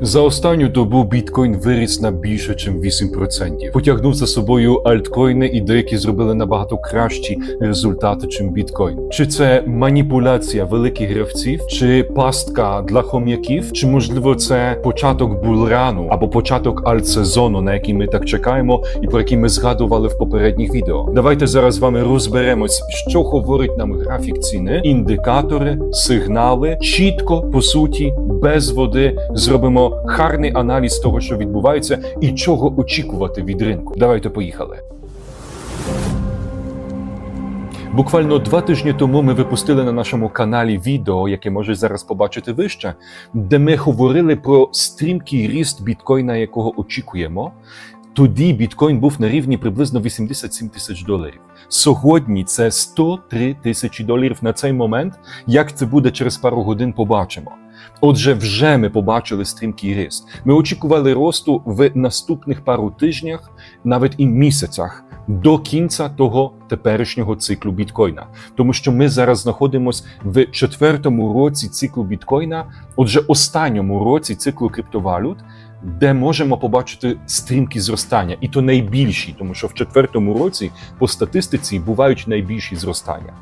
За останню добу біткоін виріс на більше, ніж 8%. Потягнув за собою альткоїни, і деякі зробили набагато кращі результати, ніж біткоін. Чи це маніпуляція великих гравців, чи пастка для хом'яків, чи можливо це початок булрану або початок альтсезону, на який ми так чекаємо, і про який ми згадували в попередніх відео. Давайте зараз з вами розберемось, що говорить нам графік ціни, індикатори, сигнали, чітко по суті, без води зробимо гарний аналіз того, що відбувається, і чого очікувати від ринку. Давайте поїхали. Буквально два тижні тому ми випустили на нашому каналі відео, яке можеш зараз побачити вище, де ми говорили про стрімкий ріст біткоїна, якого очікуємо. Тоді біткоін був на рівні приблизно 87 тисяч доларів. Сьогодні це 103 тисячі доларів на цей момент. Як це буде через пару годин, побачимо. Отже, вже ми побачили стрімкий ріст. Ми очікували росту в наступних пару тижнях, навіть і місяцях, до кінця того теперішнього циклу біткоїна. Тому що ми зараз знаходимося в четвертому році циклу біткоїна, отже, останньому році циклу криптовалют, де можемо побачити стрімкі зростання, і то найбільші, тому що в четвертому році по статистиці бувають найбільші зростання.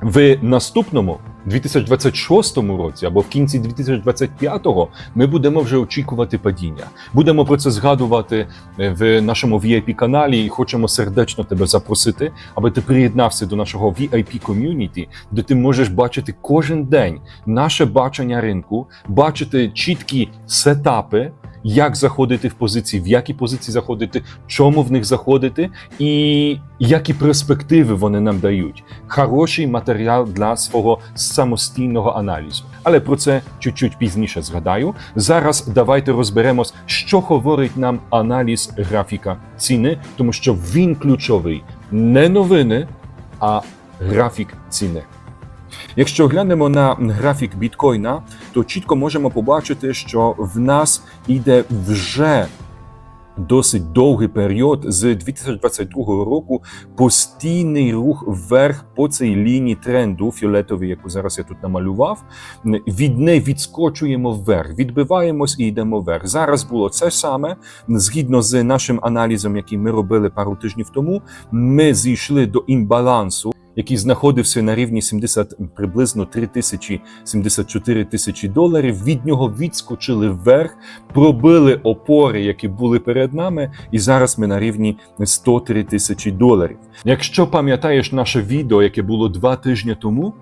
В наступному 2026 році або в кінці 2025-го ми будемо вже очікувати падіння. Будемо про це згадувати е, в нашому vip каналі і хочемо сердечно тебе запросити, аби ти приєднався до нашого vip ком'юніті, де ти можеш бачити кожен день наше бачення ринку, бачити чіткі сетапи. Як заходити в позиції, в які позиції заходити, чому в них заходити, і які перспективи вони нам дають. Хороший матеріал для свого самостійного аналізу. Але про це чуть-чуть пізніше згадаю. Зараз давайте розберемось, що говорить нам аналіз графіка ціни, тому що він ключовий не новини, а графік ціни. Якщо глянемо на графік біткоїна, то чітко можемо побачити, що в нас іде вже досить довгий період з 2022 року постійний рух вверх по цій лінії тренду фіолетовій, яку зараз я тут намалював. Від неї відскочуємо вверх, відбиваємось і йдемо вверх. Зараз було це саме згідно з нашим аналізом, який ми робили пару тижнів тому. Ми зійшли до імбалансу який знаходився на рівні 70, приблизно 3 тисячі 74 тисячі доларів. Від нього відскочили вверх, пробили опори, які були перед нами, і зараз ми на рівні 103 тисячі доларів. Якщо пам'ятаєш наше відео, яке було два тижні тому.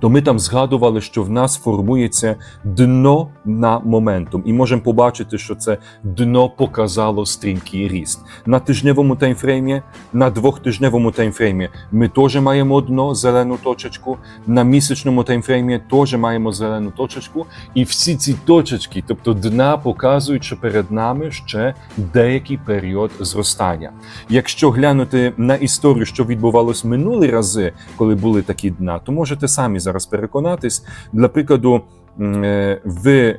То ми там згадували, що в нас формується дно на моментум, і можемо побачити, що це дно показало стрімкий ріст на тижневому таймфреймі, на двохтижневому таймфреймі. Ми теж маємо дно, зелену точечку. На місячному таймфреймі теж маємо зелену точечку. І всі ці точечки, тобто дна, показують, що перед нами ще деякий період зростання. Якщо глянути на історію, що відбувалось минулі рази, коли були такі дна, то можете самі зараз переконатись. Для прикладу, е, в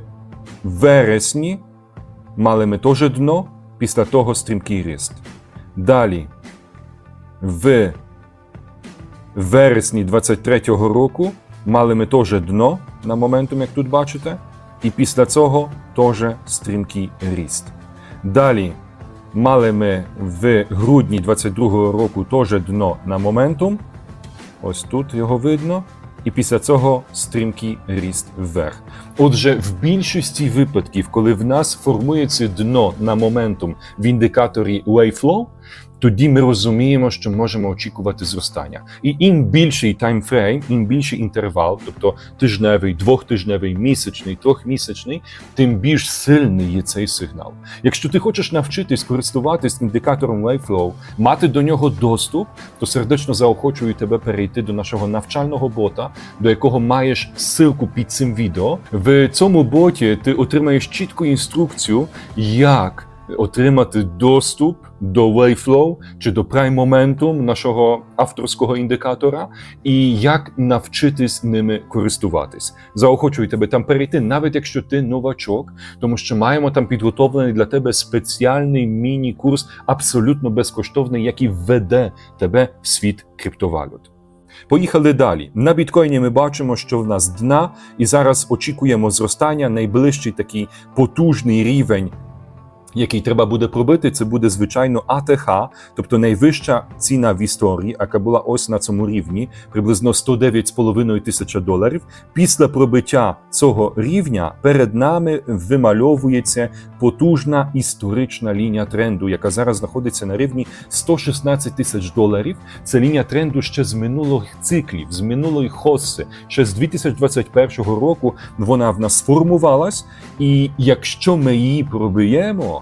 вересні мали ми теж дно, після того стрімкий ріст. Далі, в вересні 23-го року мали ми теж дно на моментум, як тут бачите, і після цього теж стрімкий ріст. Далі мали ми в грудні 22-го року теж дно на моментум. Ось тут його видно. І після цього стрімкий ріст вверх. Отже, в більшості випадків, коли в нас формується дно на моментум в індикаторі Waveflow, тоді ми розуміємо, що можемо очікувати зростання. І ім більший таймфрейм, ім більший інтервал, тобто тижневий, двохтижневий, місячний, трьохмісячний, тим більш сильний є цей сигнал. Якщо ти хочеш навчитись користуватись індикатором Waveflow, мати до нього доступ, то сердечно заохочую тебе перейти до нашого навчального бота, до якого маєш ссылку під цим відео. В цьому боті ти отримаєш чітку інструкцію, як отримати доступ до Waveflow чи до Prime Momentum, нашого авторського індикатора, і як навчитись ними користуватись. Заохочую тебе там перейти, навіть якщо ти новачок, тому що маємо там підготовлений для тебе спеціальний міні-курс, абсолютно безкоштовний, який введе тебе в світ криптовалют. Поїхали далі. На біткоїні ми бачимо, що в нас дна, і зараз очікуємо зростання. Найближчий такий потужний рівень. Який треба буде пробити, це буде звичайно АТХ, тобто найвища ціна в історії, яка була ось на цьому рівні, приблизно 109,5 тисяча доларів. Після пробиття цього рівня перед нами вимальовується потужна історична лінія тренду, яка зараз знаходиться на рівні 116 тисяч доларів. Це лінія тренду ще з минулих циклів, з минулої хоси. Ще з 2021 року вона в нас сформувалась, і якщо ми її пробиємо,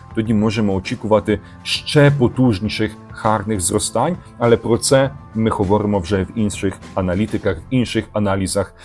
тоді можемо очікувати ще потужніших гарних зростань, але про це ми говоримо вже в інших аналітиках, в інших аналізах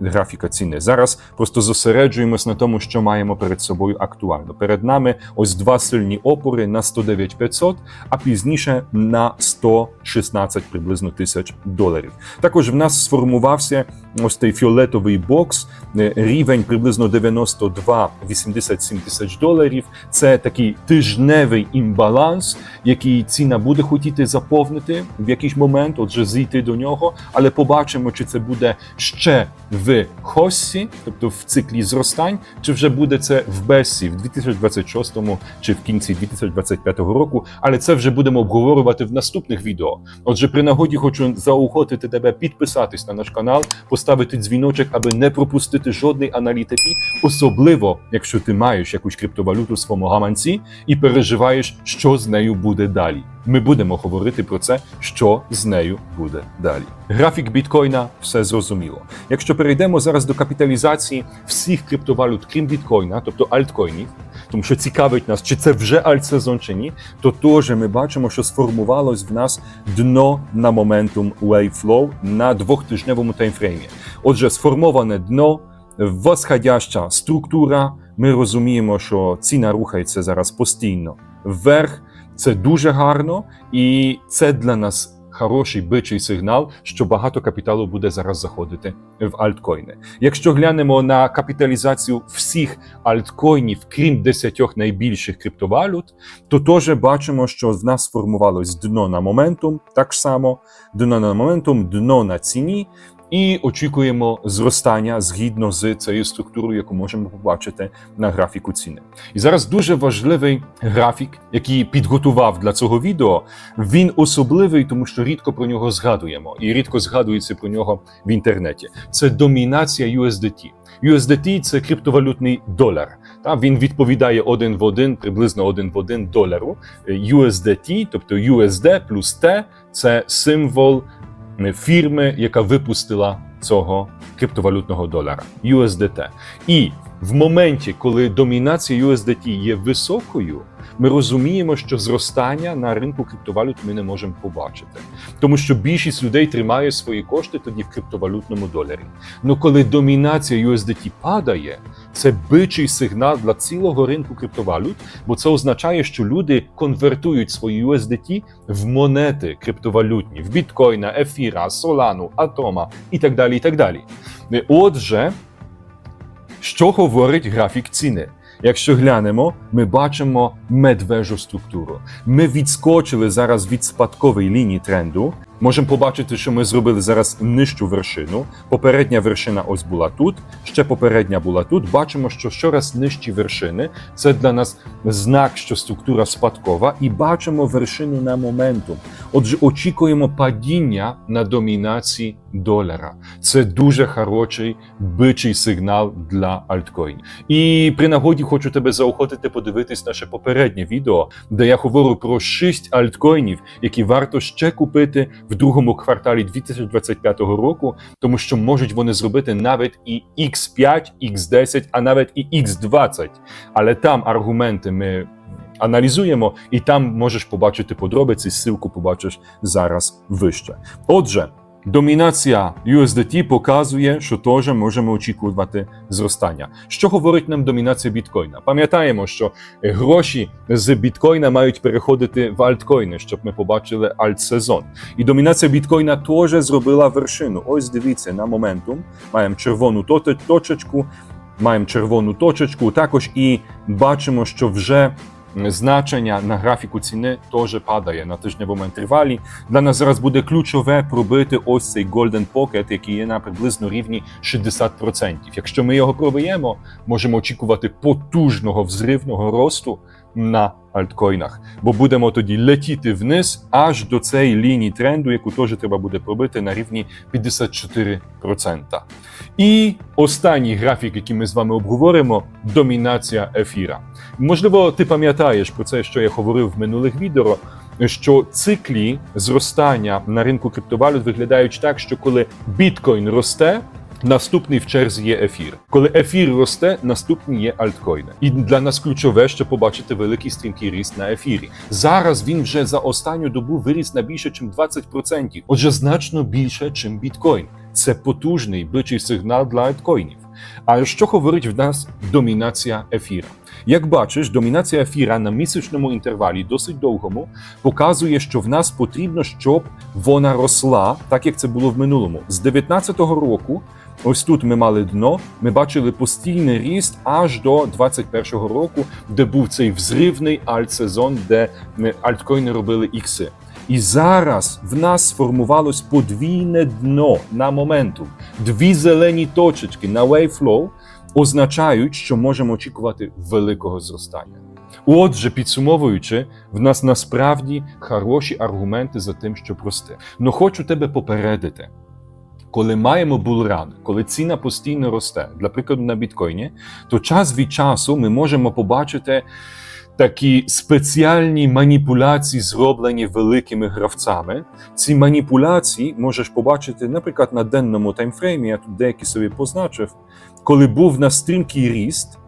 графіка ціни. Зараз просто зосереджуємось на тому, що маємо перед собою актуально. Перед нами ось два сильні опори на 109 500, а пізніше на 116 приблизно тисяч доларів. Також в нас сформувався ось цей фіолетовий бокс, е, рівень приблизно 92-87 тисяч доларів. Це такий тижневий імбаланс, який ціна буде хотіти заповнити в якийсь момент, отже, зійти до нього, але побачимо, чи це буде ще в хоссі, тобто в циклі зростань, чи вже буде це в бесі в 2026 чи в кінці 2025 року. Але це вже будемо обговорювати в наступних відео. Отже, при нагоді хочу заохотити тебе підписатись на наш канал, поставити дзвіночок, аби не пропустити жодної аналітики, особливо якщо ти маєш якусь криптовалюту в своєму гаманці і переживаєш, що з нею буде далі. Ми будемо говорити про це, що з нею буде далі. Графік біткоїна все зрозуміло. Якщо перейдемо зараз до капіталізації всіх криптовалют, крім біткоїна, тобто альткоїнів, тому що цікавить нас, чи це вже альтсезон чи ні, то теж ми бачимо, що сформувалось в нас дно на моментум Waveflow на двохтижневому таймфреймі. Отже, сформоване дно, восходяща структура. Ми розуміємо, що ціна рухається зараз постійно вверх. Це дуже гарно, і це для нас хороший бичий сигнал, що багато капіталу буде зараз заходити в альткоїни. Якщо глянемо на капіталізацію всіх альткоїнів, крім десятьох найбільших криптовалют, то теж бачимо, що в нас сформувалось дно на моментум, так само дно на моментум, дно на ціні. І очікуємо зростання згідно з цією структурою, яку можемо побачити на графіку ціни. І зараз дуже важливий графік, який підготував для цього відео. Він особливий, тому що рідко про нього згадуємо, і рідко згадується про нього в інтернеті. Це домінація USDT. USDT – це криптовалютний долар. Та він відповідає один в один, приблизно один в один долару. USDT, тобто USD плюс T – це символ фірми, яка випустила цього криптовалютного долара USDT. І в моменті, коли домінація USDT є високою, ми розуміємо, що зростання на ринку криптовалют ми не можемо побачити, тому що більшість людей тримає свої кошти тоді в криптовалютному доларі. Ну коли домінація USDT падає, це бичий сигнал для цілого ринку криптовалют, бо це означає, що люди конвертують свої USDT в монети криптовалютні, в біткоїна, ефіра, солану, атома і так далі. І так далі. Отже, що говорить графік ціни? Якщо глянемо, ми бачимо медвежу структуру. Ми відскочили зараз від спадкової лінії тренду. Можемо побачити, що ми зробили зараз нижчу вершину. Попередня вершина ось була тут, ще попередня була тут. Бачимо, що щораз нижчі вершини. Це для нас знак, що структура спадкова, і бачимо вершину на моментум. Отже, очікуємо падіння на домінації долара. Це дуже хороший бичий сигнал для альткоїнів. І при нагоді хочу тебе заохотити подивитись наше попереднє відео, де я говорю про шість альткоїнів, які варто ще купити в другому кварталі 2025 року, тому що можуть вони зробити навіть і X5, X10, а навіть і X20. Але там аргументи ми. Аналізуємо, і там можеш побачити подробиці. Ссылку побачиш зараз вище. Отже, домінація USDT показує, що теж можемо очікувати зростання. Що говорить нам домінація біткоїна? Пам'ятаємо, що гроші з біткоїна мають переходити в альткоїни, щоб ми побачили альтсезон. І домінація біткоїна теж зробила вершину. Ось дивіться на моментум. Маємо червону точечку, маємо червону точечку. Також і бачимо, що вже значення на графіку ціни теж падає на тижневому інтервалі. Для нас зараз буде ключове пробити ось цей Golden Pocket, який є на приблизно рівні 60%. Якщо ми його пробиємо, можемо очікувати потужного взривного росту на альткоїнах, бо будемо тоді летіти вниз аж до цієї лінії тренду, яку теж треба буде пробити на рівні 54%. І останній графік, який ми з вами обговоримо, домінація ефіра. Можливо, ти пам'ятаєш про це, що я говорив в минулих відео. Що циклі зростання на ринку криптовалют виглядають так, що коли біткоін росте, наступний в черзі є ефір. Коли ефір росте, наступні є альткоїни. І для нас ключове, щоб побачити великий стрімкий ріст на ефірі. Зараз він вже за останню добу виріс на більше, ніж 20%. Отже, значно більше, ніж біткоін. Це потужний бичий сигнал для альткоїнів. А що говорить в нас домінація ефіра? Як бачиш, домінація ефіра на місячному інтервалі, досить довгому, показує, що в нас потрібно, щоб вона росла, так як це було в минулому. З 2019 року, ось тут ми мали дно, ми бачили постійний ріст аж до 2021 року, де був цей взривний альт-сезон, де альткоїни робили ікси. І зараз в нас сформувалось подвійне дно на моменту. Дві зелені точечки на Waveflow означають, що можемо очікувати великого зростання. Отже, підсумовуючи, в нас насправді хороші аргументи за тим, що рости. Но хочу тебе попередити. Коли маємо булран, коли ціна постійно росте, для прикладу на біткоїні, то час від часу ми можемо побачити такі спеціальні маніпуляції, зроблені великими гравцями. Ці маніпуляції можеш побачити, наприклад, на денному таймфреймі, я тут деякі собі позначив, коли був на стрімкий ріст.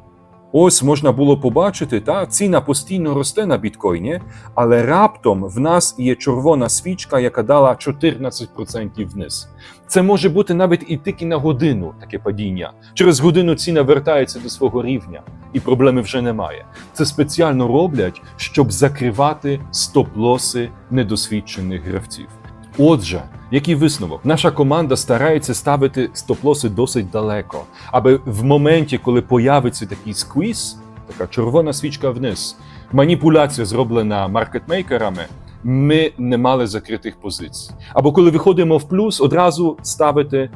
Ось можна було побачити, та ціна постійно росте на біткоїні, але раптом в нас є червона свічка, яка дала 14% вниз. Це може бути навіть і тільки на годину таке падіння. Через годину ціна вертається до свого рівня, і проблеми вже немає. Це спеціально роблять, щоб закривати стоп-лоси недосвідчених гравців. Отже, який висновок? Наша команда старається ставити стоп-лоси досить далеко, аби в моменті, коли появиться такий сквіз, така червона свічка вниз, маніпуляція зроблена маркетмейкерами, ми не мали закритих позицій. Або коли виходимо в плюс, одразу ставити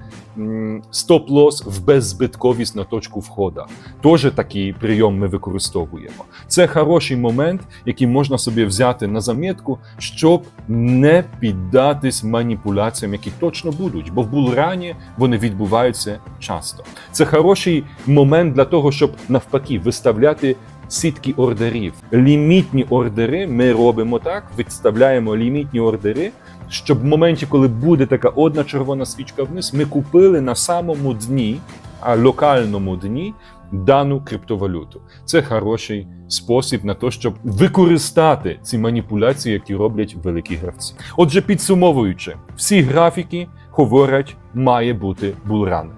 стоп-лос в беззбитковість на точку входа. Теж такий прийом ми використовуємо. Це хороший момент, який можна собі взяти на замітку, щоб не піддатись маніпуляціям, які точно будуть, бо в булрані вони відбуваються часто. Це хороший момент для того, щоб навпаки виставляти. Сітки ордерів, лімітні ордери. Ми робимо так, відставляємо лімітні ордери, щоб в моменті, коли буде така одна червона свічка вниз, ми купили на самому дні, а локальному дні дану криптовалюту. Це хороший спосіб на те, щоб використати ці маніпуляції, які роблять великі гравці. Отже, підсумовуючи, всі графіки говорять, має бути булран.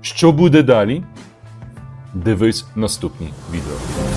Що буде далі? Дивись наступні відео.